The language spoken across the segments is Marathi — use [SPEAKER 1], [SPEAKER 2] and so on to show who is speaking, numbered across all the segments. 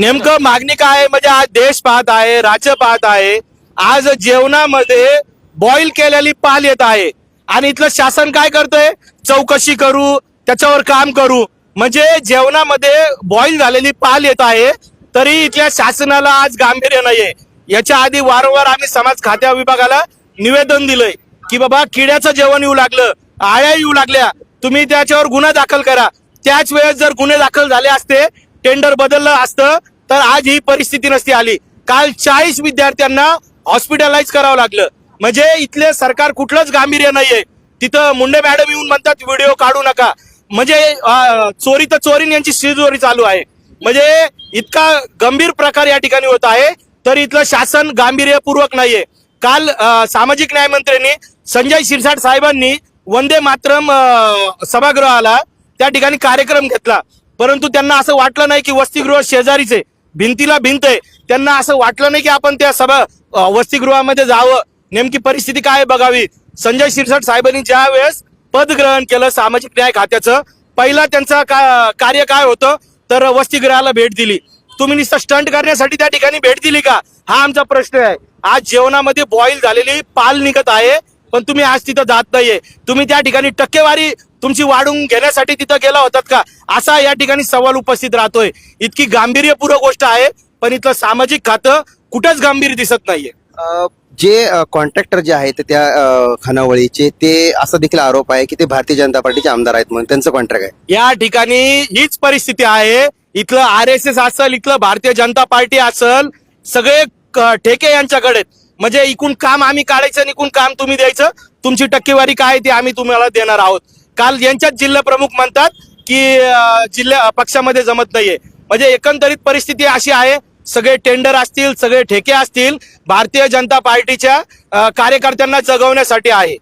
[SPEAKER 1] नेमकं मागणी काय आहे? म्हणजे आज देश पाहत आहे राज्य पाहत आहे. आज जेवणामध्ये बॉईल केलेली पाल येत आहे. आणि इथलं शासन काय करतंय? चौकशी करू त्याच्यावर काम करू. म्हणजे जेवणामध्ये बॉईल झालेली पाल येत आहे तरी इथल्या शासनाला आज गांभीर्य नाहीये. याच्या आधी वारंवार आम्ही समाज खात्या विभागाला निवेदन दिलंय की बाबा किड्याचं जेवण येऊ लागलं आळ्या येऊ लागल्या. तुम्ही त्याच्यावर गुन्हा दाखल करा. त्याच वेळेस जर गुन्हे दाखल झाले असते टेंडर बदललं असतं तर आज ही परिस्थिती नसती आली. काल चाळीस विद्यार्थ्यांना हॉस्पिटलाइज करावं लागलं. म्हणजे इथले सरकार कुठलंच गांभीर्य नाहीये. तिथं मुंडे मॅडम येऊन म्हणतात व्हिडिओ काढू नका. म्हणजे चोरी तर चोरी यांची शिजोरी चालू आहे. म्हणजे इतका गंभीर प्रकार या ठिकाणी होत आहे तर इथलं शासन गांभीर्यपूर्वक नाहीये. काल सामाजिक न्याय मंत्र्यांनी संजय शिरसाट साहेबांनी वंदे मातरम सभागृहाला त्या ठिकाणी कार्यक्रम घेतला. परंतु त्यांना असं वाटलं नाही की वसतिगृह शेजारीचे भिंतीला भिंत आहे. त्यांना असं वाटलं नाही की आपण त्या सभा वसतिगृहामध्ये जावं. नेमकी परिस्थिती काय बघावी. संजय शिरसाट साहेबांनी ज्या वेळेस पद ग्रहण केलं सामाजिक न्याय खात्याचं पहिला त्यांचा का- कार्य काय होतं? तर वसतिगृहाला भेट दिली. तुम्ही नुसतं स्टंट करण्यासाठी त्या ठिकाणी भेट दिली का? हा आमचा प्रश्न आहे. आज जेवणामध्ये बॉईल झालेली पाल निघत आहे पण तुम्ही आज तिथं जात नाहीये. तुम्ही त्या ठिकाणी टक्केवारी तुमची वाढवून घेण्यासाठी तिथं गेला होतात का? असा या ठिकाणी सवाल उपस्थित राहतोय. इतकी गांभीर्यपूर्ण गोष्ट आहे पण इथलं सामाजिक खातं कुठंच गांभीर्य दिसत नाहीये.
[SPEAKER 2] जे कॉन्ट्रॅक्टर जे आहेत त्या खानावळीचे ते असा देखील आरोप आहे की ते भारतीय जनता पार्टीचे आमदार आहेत म्हणून त्यांचं कॉन्ट्रॅक्ट आहे.
[SPEAKER 1] या ठिकाणी हीच परिस्थिती आहे. इथलं आर एस एस असेल इथलं भारतीय जनता पार्टी असेल सगळे ठेके यांच्याकडे. म्हणजे इकून काम आम्ही काढायचं आणि इकून काम तुम्ही द्यायचं. तुमची टक्केवारी काय ती आम्ही तुम्हाला देणार आहोत. काल यांच्याच जिल्हा प्रमुख म्हणतात की जिल्हा पक्षामध्ये जमत नाहीये. म्हणजे एकंदरीत परिस्थिती अशी आहे सगळे टेंडर असतील सगळे ठेके असतील भारतीय जनता पार्टीच्या कार्यकर्त्यांना जगवण्यासाठी आहे.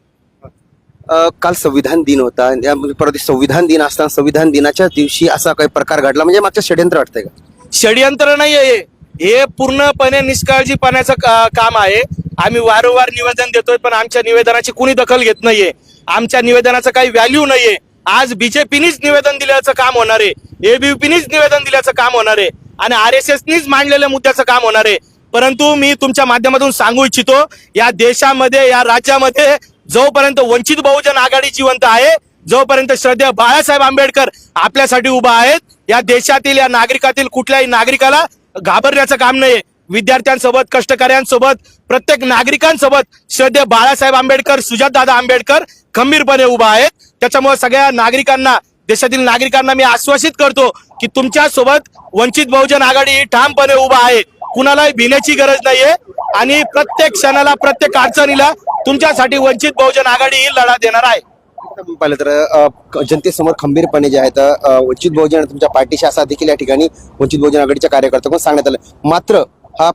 [SPEAKER 2] काल संविधान दिन होता यामध्ये परत संविधान दिन असताना संविधान दिनाच्या दिवशी असा काही प्रकार घडला म्हणजे मागच्या षडयंत्र वाटतंय का?
[SPEAKER 1] षडयंत्र नाहीये. हे. हे पूर्णपणे निष्काळजीपणाचं काम आहे. आम्ही वारंवार निवेदन देतोय पण आमच्या निवेदनाची कुणी दखल घेत नाहीये. आमच्या निवेदनाचं काही व्हॅल्यू नाहीये. आज बीजेपीनीच निवेदन दिल्याचं काम होणार आहे. एबीपीनीच निवेदन दिल्याचं काम होणार आहे. आणि आर एस एसनीच मांडलेल्या मुद्द्याचं काम होणार आहे. परंतु मी तुमच्या माध्यमातून सांगू इच्छितो या देशामध्ये या राज्यामध्ये जोपर्यंत वंचित बहुजन आघाडी जिवंत आहे जोपर्यंत श्रद्धेय बाळासाहेब आंबेडकर आपल्यासाठी उभा आहेत या देशातील या नागरिकातील कुठल्याही नागरिकाला घाबरण्याचं काम नाहीये. विद्यार्थ्यांसोबत कष्टकऱ्यांसोबत प्रत्येक नागरिकांसोबत श्रद्धे बाळासाहेब आंबेडकर सुजातदादा आंबेडकर खंबीरपणे उभा आहे त्याच्यामुळे सगळ्या नागरिकांना देशातील नागरिकांना मी आश्वासित करतो की तुमच्यासोबत वंचित बहुजन आघाडी ही ठामपणे उभा आहे. कुणालाही भिण्याची गरज नाहीये आणि प्रत्येक क्षणाला प्रत्येक अडचणीला तुमच्यासाठी वंचित बहुजन आघाडी ही लढा देणार आहे.
[SPEAKER 2] पाहिलं तर जनतेसमोर खंबीरपणे जे आहेत वंचित बहुजन तुमच्या पार्टीशी असा देखील या ठिकाणी वंचित बहुजन आघाडीच्या कार्यकर्त्यांकडून सांगण्यात आलं. मात्र हा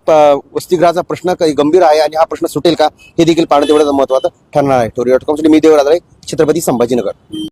[SPEAKER 2] वसतिगृहाचा प्रश्न काही गंभीर आहे आणि हा प्रश्न सुटेल का हे देखील पाहणं तेवढं महत्वाचं ठरणार आहे. टोरी डॉट कॉम मी देवराज छत्रपती संभाजीनगर.